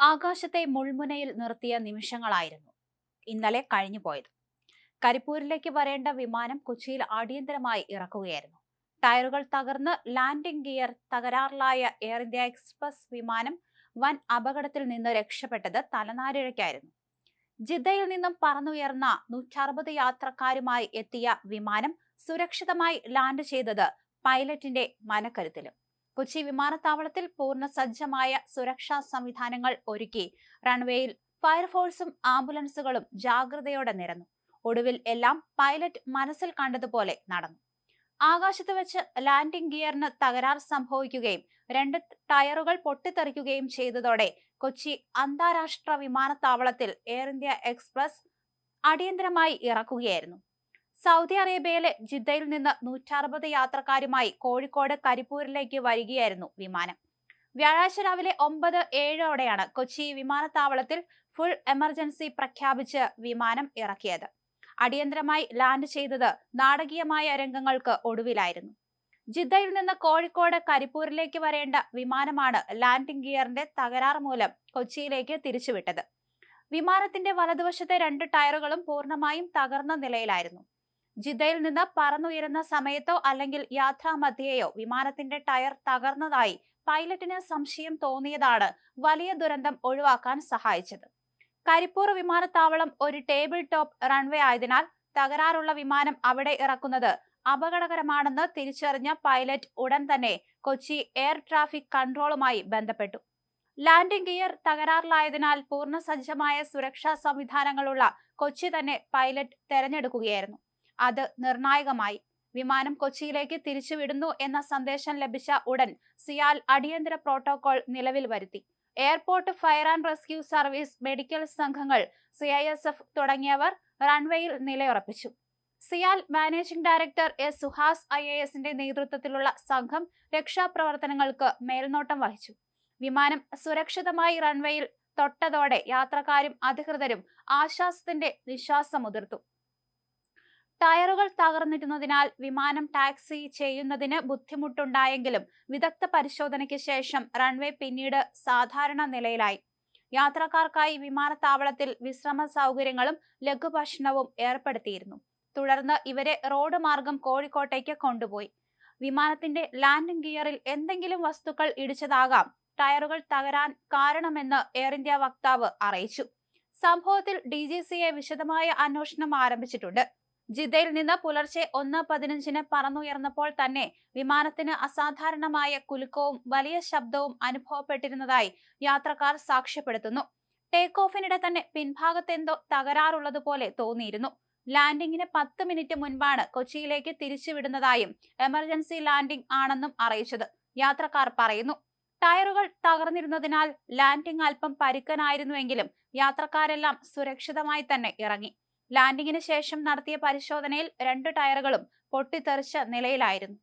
ആകാശത്തെ മുൾമുനയിൽ നിർത്തിയ നിമിഷങ്ങളായിരുന്നു ഇന്നലെ കഴിഞ്ഞുപോയത്. കരിപ്പൂരിലേക്ക് വരേണ്ട വിമാനം കൊച്ചിയിൽ അടിയന്തരമായി ഇറക്കുകയായിരുന്നു. ടയറുകൾ തകർന്ന് ലാൻഡിംഗ് ഗിയർ തകരാറിലായ എയർ ഇന്ത്യ എക്സ്പ്രസ് വിമാനം വൻ അപകടത്തിൽ നിന്ന് രക്ഷപ്പെട്ടത് തലനാരിഴയ്ക്കായിരുന്നു. ജിദ്ദയിൽ നിന്നും പറന്നുയർന്ന നൂറ്ററുപത് യാത്രക്കാരുമായി എത്തിയ വിമാനം സുരക്ഷിതമായി ലാൻഡ് ചെയ്തത് പൈലറ്റിന്റെ മനക്കരുത്തിലും. കൊച്ചി വിമാനത്താവളത്തിൽ പൂർണ സജ്ജമായ സുരക്ഷാ സംവിധാനങ്ങൾ ഒരുക്കി. റൺവേയിൽ ഫയർഫോഴ്സും ആംബുലൻസുകളും ജാഗ്രതയോടെ നിരന്നു. ഒടുവിൽ എല്ലാം പൈലറ്റ് മനസ്സിൽ കണ്ടതുപോലെ നടന്നു. ആകാശത്ത് വെച്ച് ലാൻഡിംഗ് ഗിയറിന് തകരാർ സംഭവിക്കുകയും രണ്ട് ടയറുകൾ പൊട്ടിത്തെറിക്കുകയും ചെയ്തതോടെ കൊച്ചി അന്താരാഷ്ട്ര വിമാനത്താവളത്തിൽ എയർ ഇന്ത്യ എക്സ്പ്രസ് അടിയന്തരമായി ഇറക്കുകയായിരുന്നു. സൗദി അറേബ്യയിലെ ജിദ്ദയിൽ നിന്ന് നൂറ്ററുപത് യാത്രക്കാരുമായി കോഴിക്കോട് കരിപ്പൂരിലേക്ക് വരികയായിരുന്നു വിമാനം. വ്യാഴാഴ്ച രാവിലെ ഒമ്പത് ഏഴോടെയാണ് കൊച്ചി വിമാനത്താവളത്തിൽ ഫുൾ എമർജൻസി പ്രഖ്യാപിച്ച് വിമാനം ഇറക്കിയത്. അടിയന്തരമായി ലാൻഡ് ചെയ്തത് നാടകീയമായ രംഗങ്ങൾക്ക് ഒടുവിലായിരുന്നു. ജിദ്ദയിൽ നിന്ന് കോഴിക്കോട് കരിപ്പൂരിലേക്ക് വരേണ്ട വിമാനമാണ് ലാൻഡിംഗ് ഗിയറിന്റെ തകരാർ മൂലം കൊച്ചിയിലേക്ക് തിരിച്ചുവിട്ടത്. വിമാനത്തിന്റെ വലതുവശത്തെ രണ്ട് ടയറുകളും പൂർണമായും തകർന്ന നിലയിലായിരുന്നു. ജിദ്ദയിൽ നിന്ന് പറന്നുയരുന്ന സമയത്തോ അല്ലെങ്കിൽ യാത്രാമധ്യേയോ വിമാനത്തിന്റെ ടയർ തകർന്നതായി പൈലറ്റിന് സംശയം തോന്നിയതാണ് വലിയ ദുരന്തം ഒഴിവാക്കാൻ സഹായിച്ചത്. കരിപ്പൂർ വിമാനത്താവളം ഒരു ടേബിൾ ടോപ്പ് റൺവേ ആയതിനാൽ തകരാറുള്ള വിമാനം അവിടെ ഇറക്കുന്നത് അപകടകരമാണെന്ന് തിരിച്ചറിഞ്ഞ പൈലറ്റ് ഉടൻ തന്നെ കൊച്ചി എയർ ട്രാഫിക് കൺട്രോളുമായി ബന്ധപ്പെട്ടു. ലാൻഡിംഗ് ഗിയർ തകരാറിലായതിനാൽ പൂർണസജ്ജമായ സുരക്ഷാ സംവിധാനങ്ങളുള്ള കൊച്ചി തന്നെ പൈലറ്റ് തെരഞ്ഞെടുക്കുകയായിരുന്നു. അത് നിർണായകമായി. വിമാനം കൊച്ചിയിലേക്ക് തിരിച്ചുവിടുന്നു എന്ന സന്ദേശം ലഭിച്ച ഉടൻ സിയാൽ അടിയന്തര പ്രോട്ടോകോൾ നിലവിൽ വരുത്തി. Airport fire and rescue service medical സംഘങ്ങൾ സി ഐ എസ് എഫ് തുടങ്ങിയവർ റൺവേയിൽ നിലയുറപ്പിച്ചു. CIAL managing director S Suhas I A എസിന്റെ നേതൃത്വത്തിലുള്ള സംഘം രക്ഷാപ്രവർത്തനങ്ങൾക്ക് മേൽനോട്ടം വഹിച്ചു. വിമാനം സുരക്ഷിതമായി റൺവേയിൽ തൊട്ടതോടെ യാത്രക്കാരും അധികൃതരും ആശ്വാസത്തിന്റെ നിശ്വാസമുതിർത്തു. ടയറുകൾ തകർന്നിരുന്നതിനാൽ വിമാനം ടാക്സി ചെയ്യുന്നതിന് ബുദ്ധിമുട്ടുണ്ടായെങ്കിലും വിദഗ്ധ പരിശോധനയ്ക്ക് ശേഷം റൺവേ പിന്നീട് സാധാരണ നിലയിലായി. യാത്രക്കാർക്കായി വിമാനത്താവളത്തിൽ വിശ്രമ സൗകര്യങ്ങളും ലഘുഭക്ഷണവും ഏർപ്പെടുത്തിയിരുന്നു. തുടർന്ന് ഇവരെ റോഡ് മാർഗം കോഴിക്കോട്ടേക്ക് കൊണ്ടുപോയി. വിമാനത്തിന്റെ ലാൻഡിംഗ് ഗിയറിൽ എന്തെങ്കിലും വസ്തുക്കൾ ഇടിച്ചതാകാം ടയറുകൾ തകരാൻ കാരണമെന്ന് എയർ ഇന്ത്യ വക്താവ് അറിയിച്ചു. സംഭവത്തിൽ ഡി വിശദമായ അന്വേഷണം ആരംഭിച്ചിട്ടുണ്ട്. ജിദ്ദയിൽ നിന്ന് പുലർച്ചെ ഒന്ന് പതിനഞ്ചിന് പറന്നുയർന്നപ്പോൾ തന്നെ വിമാനത്തിന് അസാധാരണമായ കുലുക്കവും വലിയ ശബ്ദവും അനുഭവപ്പെട്ടിരുന്നതായി യാത്രക്കാർ സാക്ഷ്യപ്പെടുത്തുന്നു. ടേക്ക് ഓഫിനിടെ തന്നെ പിൻഭാഗത്തെന്തോ തകരാറുള്ളതുപോലെ തോന്നിയിരുന്നു. ലാൻഡിങ്ങിന് പത്ത് മിനിറ്റ് മുൻപാണ് കൊച്ചിയിലേക്ക് തിരിച്ചുവിടുന്നതായും എമർജൻസി ലാൻഡിംഗ് ആണെന്നും അറിയിച്ചത്. യാത്രക്കാർ പറയുന്നു. ടയറുകൾ തകർന്നിരുന്നതിനാൽ ലാൻഡിംഗ് അല്പം പരുക്കനായിരുന്നുവെങ്കിലും യാത്രക്കാരെല്ലാം സുരക്ഷിതമായി തന്നെ ഇറങ്ങി. ലാൻഡിങ്ങിന് ശേഷം നടത്തിയ പരിശോധനയിൽ രണ്ട് ടയറുകളും പൊട്ടിത്തെറിച്ച നിലയിലായിരുന്നു.